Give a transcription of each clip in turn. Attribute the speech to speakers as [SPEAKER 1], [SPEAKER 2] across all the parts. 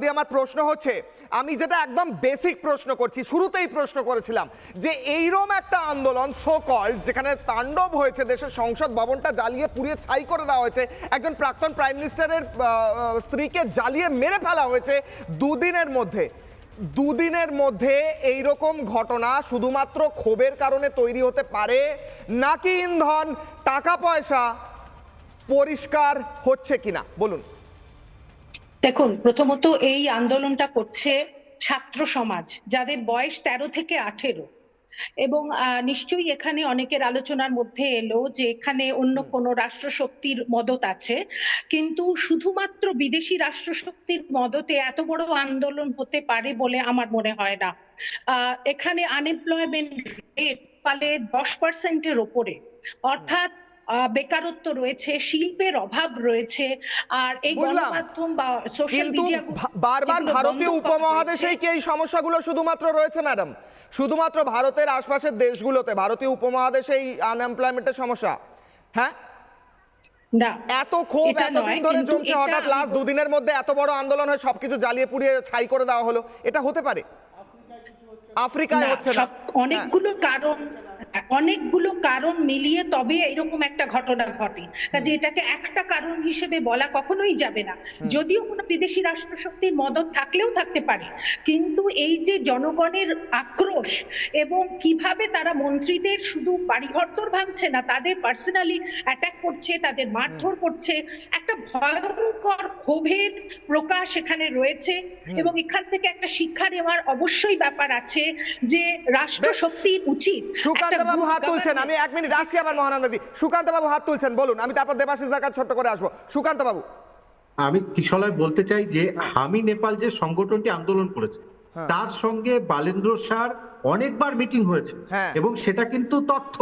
[SPEAKER 1] দিয়ে আমার প্রশ্ন হচ্ছে, আমি যেটা একদম বেসিক প্রশ্ন করছি, শুরুতেই প্রশ্ন করেছিলাম যে এইরম একটা আন্দোলন সো কল যেখানে তাণ্ডব হয়েছে, দেশের সংসদ ভবনটা জ্বালিয়ে, পুড়িয়ে, ছাই করে দেওয়া হয়েছে, একজন প্রাক্তন প্রাইম মিনিস্টারের স্ত্রীকে জ্বালিয়ে মেরে ফেলা হয়েছে দুদিনের মধ্যে। দুদিনের মধ্যে এই রকম ঘটনা শুধুমাত্র ক্ষোভের কারণে তৈরি হতে পারে, নাকি ইন্ধন, টাকা পয়সা পরিষ্কার হচ্ছে কিনা? বলুন।
[SPEAKER 2] দেখুন প্রথমত এই আন্দোলনটা করছে ছাত্র সমাজ যাদের বয়স তেরো থেকে আঠেরো। এবং নিশ্চয়ই এখানে অনেকের আলোচনার মধ্যে এলো যে এখানে অন্য কোনো রাষ্ট্রশক্তির মদত আছে। কিন্তু শুধুমাত্র বিদেশি রাষ্ট্রশক্তির মদতে এত বড় আন্দোলন হতে পারে বলে আমার মনে হয় না। এখানে আনএমপ্লয়মেন্ট রেট পালে দশ পার্সেন্টের ওপরে। অর্থাৎ বেকারত্ব রয়েছে শিল্পের অভাব রয়েছে আর এই গণমাধ্যম বা সোশ্যাল মিডিয়া
[SPEAKER 1] বারবার ভারতীয় উপমহাদেশেই কি এই সমস্যাগুলো শুধুমাত্র রয়েছে ম্যাডাম শুধুমাত্র ভারতের আশপাশের দেশগুলোতে ভারতীয় উপমহাদেশেই আনএমপ্লয়মেন্টের সমস্যা হ্যাঁ? এত ক্ষোভ এতদিন ধরে জমছে হঠাৎ লাস্ট দুদিনের মধ্যে এত বড় আন্দোলন হয়ে সবকিছু জ্বালিয়ে পুড়িয়ে ছাই করে দেওয়া হলো এটা হতে পারে? আফ্রিকায় হচ্ছে না।
[SPEAKER 2] অনেকগুলো কারণ অনেকগুলো কারণ মিলিয়ে তবে এরকম একটা ঘটনা ঘটে। কাজে এটাকে একটা কারণ হিসেবে বলা কখনোই যাবে না। যদিও কোনো বিদেশি রাষ্ট্রশক্তির মদত থাকলেও থাকতে পারে কিন্তু এই যে জনগণের আক্রোশ এবং কীভাবে তারা মন্ত্রীদের শুধু বাড়িঘর তোর ভাঙছে না তাদের পার্সোনালি অ্যাটাক করছে তাদের মারধর করছে একটা ভয়ঙ্কর ক্ষোভের প্রকাশ এখানে রয়েছে এবং এখান থেকে একটা শিক্ষা নেওয়ার অবশ্যই ব্যাপার আছে যে রাষ্ট্রশক্তির উচিত
[SPEAKER 1] সুকান্ত বাবু হাত তুলছেন। আমি এক মিনিট আসছি আবার মহানন্দাদি সুকান্ত বাবু হাত তুলছেন বলুন। আমি তারপর দেবাশিস দার ছোট্ট করে আসব। সুকান্ত বাবু
[SPEAKER 3] আমি কিশলয় বলতে চাই যে আমি নেপাল যে সংগঠনটি আন্দোলন করেছে
[SPEAKER 1] হ্যাঁ।
[SPEAKER 3] তার সঙ্গে বালেন্দ্র সার অনেকবার মিটিং হয়েছে
[SPEAKER 1] হ্যাঁ।
[SPEAKER 3] এবং সেটা কিন্তু তথ্য।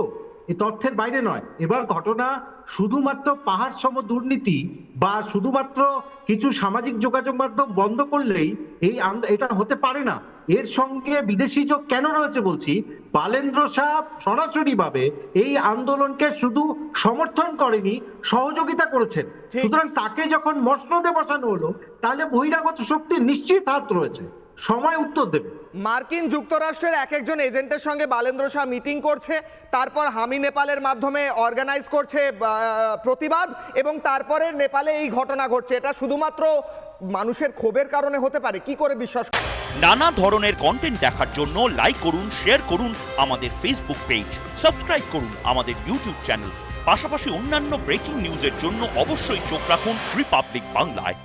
[SPEAKER 3] এই তথ্যের বাইরে নয়। এবার ঘটনা শুধুমাত্র পাহাড় সম দুর্নীতি বা শুধুমাত্র কিছু সামাজিক যোগাযোগ মাধ্যম বন্ধ করলেই এই এটা হতে পারে না। এর সঙ্গে বিদেশি যোগ কেন রয়েছে বলছি বালেন্দ্র সাহ সরাসরি ভাবে এই আন্দোলনকে শুধু সমর্থন করেনি সহযোগিতা করেছেন। সুতরাং তাকে যখন মসনদে বসানো হলো তাহলে বহিরাগত শক্তির নিশ্চিত হাত রয়েছে। সময় উত্তর দেবে।
[SPEAKER 1] মার্কিন যুক্তরাষ্ট্রের এক একজন এজেন্টের সঙ্গে বালেন্দ্র শাহ মিটিং করছে তারপর হামি নেপালের মাধ্যমে অর্গানাইজ করছে প্রতিবাদ এবং তারপরে নেপালে এই ঘটনা ঘটছে। এটা শুধুমাত্র মানুষের ক্ষোভের কারণে হতে পারে কি করে বিশ্বাস
[SPEAKER 4] নানা ধরনের কন্টেন্ট দেখার জন্য লাইক করুন শেয়ার করুন আমাদের ফেসবুক পেজ সাবস্ক্রাইব করুন আমাদের ইউটিউব চ্যানেল পাশাপাশি অন্যান্য ব্রেকিং নিউজের জন্য অবশ্যই চোখ রাখুন রিপাবলিক বাংলায়